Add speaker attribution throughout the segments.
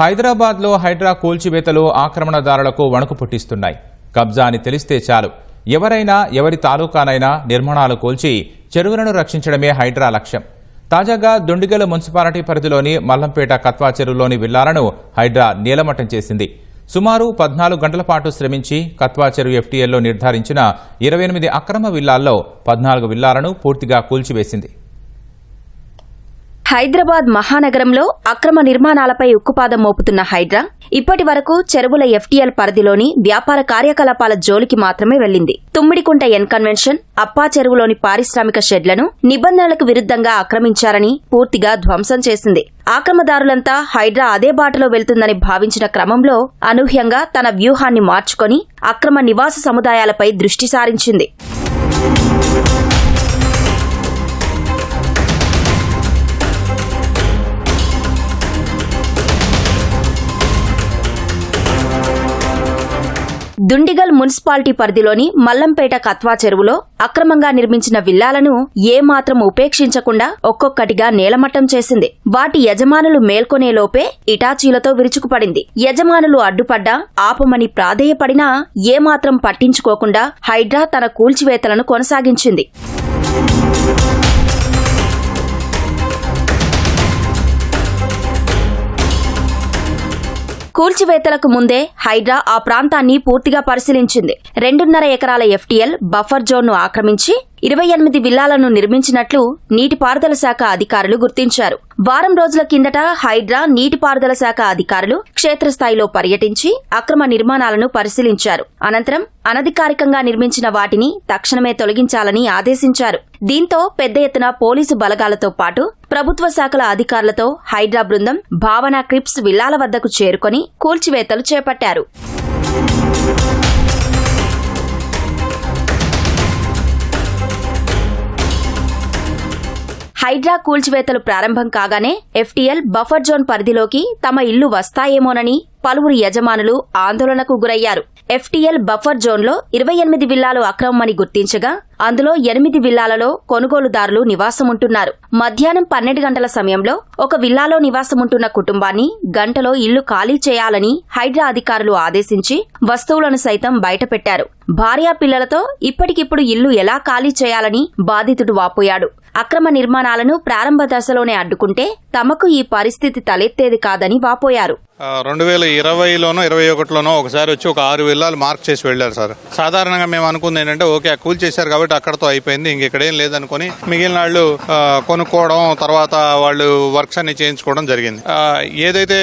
Speaker 1: హైదరాబాద్లో హైడ్రా కూల్చివేతలు ఆక్రమణదారులకు వణుకు పుట్టిస్తున్నాయి. కబ్జా అని తెలిస్తే చాలు. ఎవరైనా ఎవరి తాలూకానైనా నిర్మాణాలు కూల్చి చెరువులను రక్షించడమే హైడ్రా లక్ష్యం. తాజాగా దుండిగల మున్సిపాలిటీ పరిధిలోని మల్లంపేట కత్వా చెరువులోని విల్లాలను హైడ్రా నీలమట్టం చేసింది. సుమారు పద్నాలుగు గంటల పాటు శ్రమించి కత్వా చెరువు ఎఫ్టీఎల్లో నిర్ధారించిన ఇరవై ఎనిమిది అక్రమ విల్లాల్లో పద్నాలుగు విల్లాలను పూర్తిగా కూల్చివేసింది.
Speaker 2: హైదరాబాద్ మహానగరంలో అక్రమ నిర్మాణాలపై ఉక్కుపాదం మోపుతున్న హైడ్రా ఇప్పటి వరకు చెరువుల ఎఫ్టీఎల్ పరిధిలోని వ్యాపార కార్యకలాపాల జోలికి మాత్రమే వెళ్ళింది తుమ్మిడికుంట ఎన్ కన్వెన్షన్ అప్పా చెరువులోని పారిశ్రామిక షెడ్లను నిబంధనలకు విరుద్ధంగా ఆక్రమించారని పూర్తిగా ధ్వంసం చేసింది. ఆక్రమదారులంతా హైడ్రా అదే బాటలో వెళ్తుందని భావించిన క్రమంలో అనూహ్యంగా తన వ్యూహాన్ని మార్చుకొని అక్రమ నివాస సముదాయాలపై దృష్టి సారించింది. దుండిగల్ మున్సిపాలిటీ పరిధిలోని మల్లంపేట కత్వా చెరువులో అక్రమంగా నిర్మించిన విల్లాలను ఏమాత్రం ఉపేక్షించకుండా ఒక్కొక్కటిగా నేలమట్టం చేసింది. వాటి యజమానులు మేల్కొనేలోపే ఇటాచీలతో విరుచుకుపడింది. యజమానులు అడ్డుపడ్డా ఆపమని ప్రాధేయపడినా ఏమాత్రం పట్టించుకోకుండా హైడ్రా తన కూల్చివేతలను కొనసాగించింది. కూల్చివేతలకు ముందే హైడ్రా ఆ ప్రాంతాన్ని పూర్తిగా పరిశీలించింది. రెండున్నర ఎకరాల ఎఫ్టీఎల్ బఫర్ జోన్ను ఆక్రమించి ఇరవై ఎనిమిది విల్లాలను నిర్మించినట్లు నీటిపారుదల శాఖ అధికారులు గుర్తించారు. వారం రోజుల కిందట హైడ్రా నీటిపారుదల శాఖ అధికారులు క్షేత్రస్థాయిలో పర్యటించి అక్రమ నిర్మాణాలను పరిశీలించారు. అనంతరం అనధికారికంగా నిర్మించిన వాటిని తక్షణమే తొలగించాలని ఆదేశించారు. దీంతో పెద్ద ఎత్తున పోలీసు బలగాలతో పాటు ప్రభుత్వ శాఖల అధికారులతో హైడ్రా బృందం భావన క్రిప్స్ విల్లాల వద్దకు చేరుకొని కూల్చివేతలు చేపట్టారు. హైడ్రా కూల్చివేతలు ప్రారంభం కాగానే ఎఫ్టీఎల్ బఫర్ జోన్ పరిధిలోకి తమ ఇల్లు వస్తాయేమోనని పలువురు యజమానులు ఆందోళనకు గురయ్యారు. ఎఫ్టీఎల్ బఫర్ జోన్లో ఇరవై ఎనిమిది విల్లాలు అక్రమమని గుర్తించగా అందులో ఎనిమిది విల్లాలలో కొనుగోలుదారులు నివాసముంటున్నారు. మధ్యాహ్నం పన్నెండు గంటల సమయంలో ఒక విల్లాలో నివాసముంటున్న కుటుంబాన్ని గంటలో ఇల్లు ఖాళీ చేయాలని హైడ్రా అధికారులు ఆదేశించి వస్తువులను సైతం బయటపెట్టారు. భార్యా పిల్లలతో ఇప్పటికిప్పుడు ఇల్లు ఎలా ఖాళీ చేయాలని బాధితుడు వాపోయాడు. అక్రమ నిర్మాణాలను ప్రారంభ దశలోనే అడ్డుకుంటే తమకు ఈ పరిస్థితి తలెత్తేది కాదని వాపోయారు.
Speaker 3: రెండు వేల ఇరవైలోనో ఇరవై ఒకటిలోనో ఒకసారి వచ్చి ఒక ఆరు విల్లాలు మార్క్ చేసి వెళ్ళారు సార్. సాధారణంగా మేము అనుకుంది ఏంటంటే ఓకే కూల్ చేశారు కాబట్టి అక్కడతో అయిపోయింది ఇంక లేదనుకొని మిగిలిన వాళ్ళు కొనుక్కోవడం తర్వాత వాళ్ళు వర్క్స్ అన్ని చేయించుకోవడం జరిగింది. ఏదైతే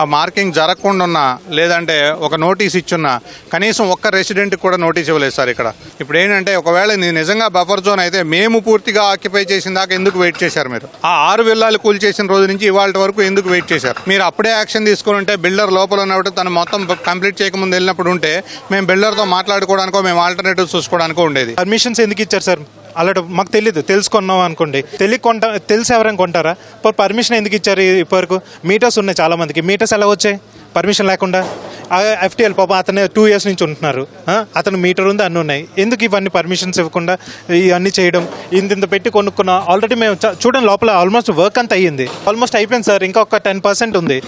Speaker 3: ఆ మార్కింగ్ జరగకుండా ఉన్నా లేదంటే ఒక నోటీస్ ఇచ్చున్నా కనీసం ఒక్క రెసిడెంట్ కూడా నోటీస్ ఇవ్వలేదు సార్ ఇక్కడ. ఇప్పుడు ఏంటంటే ఒకవేళ ఇది నిజంగా బఫర్ జోన్ అయితే మేము పూర్తిగా ఆక్యుపై చేసిన దాకా ఎందుకు వెయిట్ చేశారు మీరు? ఆ ఆరు విల్లాలు కూల్ చేసిన రోజు నుంచి ఇవాళ వరకు ఎందుకు వెయిట్ చేశారు? మీరు అప్పుడే యాక్షన్ తీసుకుని ఉంటే బిల్డర్ లోపల ఉన్నప్పుడు తను మొత్తం కంప్లీట్ చేయకముందు వెళ్ళినప్పుడు ఉంటే మేము బిల్డర్తో మాట్లాడుకోవడానికో మేము ఆల్టర్నేటివ్స్ చూసుకోవడానికో ఉండేది.
Speaker 4: పర్మిషన్స్ ఎందుకు ఇచ్చారు సార్? అలాంటి మాకు తెలియదు తెలుసుకున్నాం అనుకోండి. తెలియ కొంట తెలిసి ఎవరైనా కొంటారా? ఇప్పుడు పర్మిషన్ ఎందుకు ఇచ్చారు ఇప్పటివరకు? మీటర్స్ ఉన్నాయి చాలామందికి. మీటర్స్ ఎలా వచ్చాయి? పర్మిషన్ లేకుండా? ఎఫ్టీఎల్ పాపం అతనే టూ ఇయర్స్ నుంచి ఉంటున్నారు. అతను మీటర్ ఉంది అన్నీ ఉన్నాయి. ఎందుకు ఇవన్నీ పర్మిషన్స్ ఇవ్వకుండా ఇవన్నీ చేయడం? ఇంత ఇంత పెట్టి కొనుక్కున్నా ఆల్రెడీ మేము చూడండి లోపల ఆల్మోస్ట్ వర్క్ అంతా అయ్యింది. ఆల్మోస్ట్ అయిపోయింది సార్ ఇంకా ఒక టెన్ పర్సెంట్ ఉంది.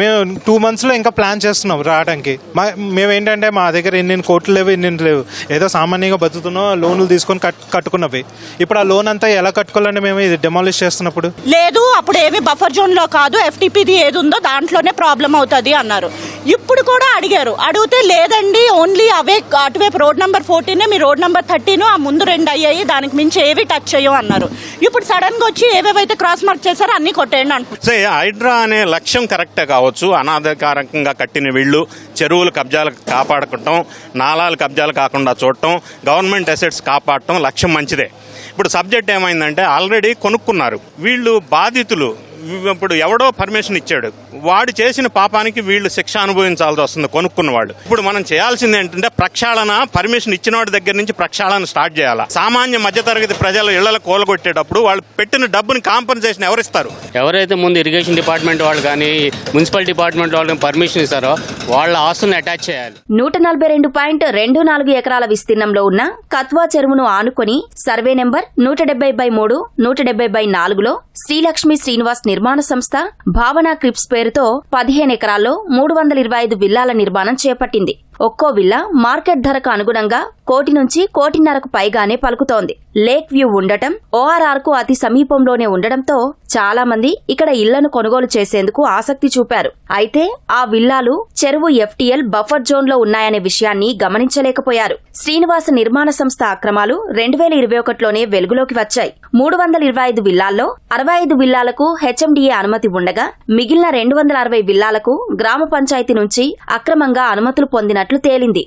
Speaker 4: మేము టూ మంత్స్లో ఇంకా ప్లాన్ చేస్తున్నాం రావడానికి. మా మేము ఏంటంటే మా దగ్గర ఎన్ని కోట్లు లేవు ఎన్ని లేవు. ఏదో సామాన్యంగా బతుకుతున్నాం లోన్లు తీసుకొని కట్ కట్టుకున్నవి. ఇప్పుడు ఆ లోన్ అంతా ఎలా కట్టుకోవాలంటే మేము ఇది డెమాలిష్ చేస్తున్నప్పుడు?
Speaker 5: లేదు అప్పుడు ఏమి బఫర్ జోన్లో కాదు. ఎఫ్టీపీది ఏది ఉందో దాంట్లోనే ప్రాబ్లం అవుతుంది అన్నారు. ఇప్పుడు కూడా అడిగారు. అడిగితే లేదండి ఓన్లీ అవే అటువైపు రోడ్ నెంబర్ ఫోర్టీనే మీ రోడ్ నెంబర్ థర్టీన్ ఆ ముందు రెండు అయ్యాయి దానికి మించి ఏవి టచ్ చేయవు అన్నారు. ఇప్పుడు సడన్గా వచ్చి ఏవేవైతే క్రాస్ మార్క్ చేశారో అన్ని కొట్టేయండి అంటున్నారు.
Speaker 6: హైడ్రా అనే లక్ష్యం కరెక్టే కావచ్చు. అనాధికారకంగా కట్టిన వీళ్ళు చెరువులు కబ్జాలు కాపాడుకోవటం నాలాలు కబ్జాలు కాకుండా చూడటం గవర్నమెంట్ అసెట్స్ కాపాడటం లక్ష్యం మంచిదే. ఇప్పుడు సబ్జెక్ట్ ఏమైందంటే ఆల్రెడీ కొనుక్కున్నారు. వీళ్ళు బాధితులు. ఇప్పుడు ఎవడో పర్మిషన్ ఇచ్చాడు. వాడు చేసిన పాపానికి వీళ్ళు శిక్ష అనుభవించాల్సి వస్తుంది కొనుక్కున్న వాళ్ళు ఇప్పుడు మనం చేయాల్సింది ఏంటంటే ప్రక్షాళన పర్మిషన్ ఇచ్చిన వాడి దగ్గర నుంచి ప్రక్షాళన స్టార్ట్ చేయాలి? సామాన్య మధ్యతరగతి ప్రజల ఇళ్ళ కూలగొట్టేటప్పుడు వాళ్ళు పెట్టిన డబ్బుని కాంపన్సేషన్ ఎవరిస్తారు?
Speaker 7: ఎవరైతే ముందు ఇరిగేషన్ డిపార్ట్మెంట్ వాళ్ళు కానీ మున్సిపల్ డిపార్ట్మెంట్ వాళ్ళు పర్మిషన్ ఇస్తారో వాళ్ళ ఆస్తులను అటాచ్ చేయాలి.
Speaker 2: నూట నలభై రెండు పాయింట్ రెండు నాలుగు ఎకరాల విస్తీర్ణంలో ఉన్న కత్వా చెరువును ఆనుకొని సర్వే నెంబర్ నూట డెబ్బై బై మూడు నూట డెబ్బై బై నాలుగులో శ్రీలక్ష్మి శ్రీనివాస్ నిర్మాణ సంస్థ భావన క్రిప్స్ పేరుతో పదిహేను ఎకరాల్లో మూడు వందల ఇరవై ఐదు విల్లాల నిర్మాణం చేపట్టింది. ఒక్కో విల్లా మార్కెట్ ధరకు అనుగుణంగా కోటి నుంచి కోటిన్నరకు పైగానే పలుకుతోంది. లేక్ వ్యూ ఉండటం ఓఆర్ఆర్కు అతి సమీపంలోనే ఉండడంతో చాలా మంది ఇక్కడ ఇళ్ళను కొనుగోలు చేసేందుకు ఆసక్తి చూపారు. అయితే ఆ విల్లాలు చెరువు ఎఫ్టీఎల్ బఫర్ జోన్లో ఉన్నాయనే విషయాన్ని గమనించలేకపోయారు. శ్రీనివాస నిర్మాణ సంస్థ అక్రమాలు రెండు వేల ఇరవై ఒకటిలోనే వెలుగులోకి వచ్చాయి. మూడు వందల ఇరవై ఐదు విల్లాల్లో అరవై ఐదు విల్లాలకు హెచ్ఎండిఏ అనుమతి ఉండగా మిగిలిన రెండు వందల అరవై విల్లాలకు గ్రామ పంచాయతీ నుంచి అక్రమంగా అనుమతులు పొందిన చేస్తున్నట్లు తేలింది.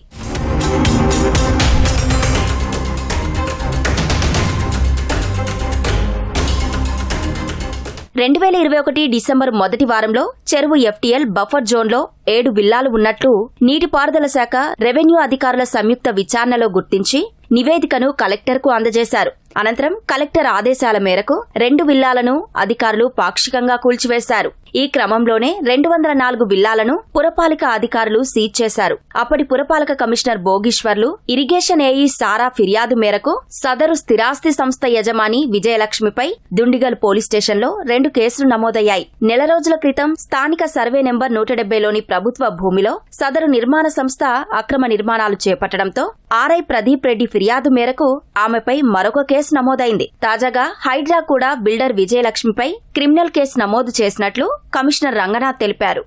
Speaker 2: రెండు వేల ఇరవై ఒకటి డిసెంబర్ మొదటి వారంలో చెరువు ఎఫ్టీఎల్ బఫర్ జోన్లో ఏడు విల్లాలు ఉన్నట్లు నీటిపారుదల శాఖ రెవెన్యూ అధికారుల సంయుక్త విచారణలో గుర్తించి నివేదికను కలెక్టర్కు అందజేశారు. అనంతరం కలెక్టర్ ఆదేశాల మేరకు రెండు విల్లాలను అధికారులు పాక్షికంగా కూల్చివేశారు. ఈ క్రమంలోనే రెండు వందల నాలుగు విల్లాలను పురపాలిక అధికారులు సీజ్ చేశారు. అప్పటి పురపాలక commissioner Bhogeeswarlu irrigation AE Sara ఫిర్యాదు మేరకు సదరు స్థిరాస్తి సంస్థ యజమాని విజయలక్ష్మిపై దుండిగల్ పోలీస్ స్టేషన్లో రెండు కేసులు నమోదయ్యాయి. నెల రోజుల క్రితం స్థానిక సర్వే నెంబర్ నూట డెబ్బైలోని ప్రభుత్వ భూమిలో సదరు నిర్మాణ సంస్థ అక్రమ నిర్మాణాలు చేపట్టడంతో ఆర్ఐ ప్రదీప్ రెడ్డి ఫిర్యాదు మేరకు ఆమెపై మరొక కేసు నమోదైంది. తాజాగా హైడ్రా కూడా బిల్డర్ విజయలక్ష్మిపై క్రిమినల్ కేసు నమోదు చేసినట్లు కమిషనర్ రంగనాథ్ తెలిపారు.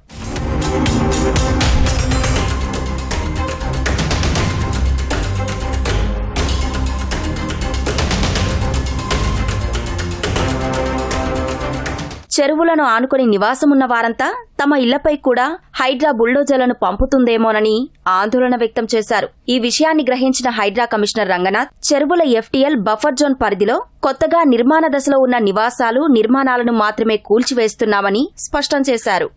Speaker 2: చెరువులను ఆనుకుని నివాసమున్న వారంతా తమ ఇళ్ళపై కూడా హైడ్రా బుల్డోజర్లను పంపుతుందేమోనని ఆందోళన వ్యక్తం చేశారు. ఈ విషయాన్ని గ్రహించిన హైడ్రా కమిషనర్ రంగనాథ్ చెరువుల ఎఫ్టీఎల్ బఫర్ జోన్ పరిధిలో కొత్తగా నిర్మాణ దశలో ఉన్న నివాసాలు నిర్మాణాలను మాత్రమే కూల్చివేస్తున్నామని స్పష్టం చేశారు.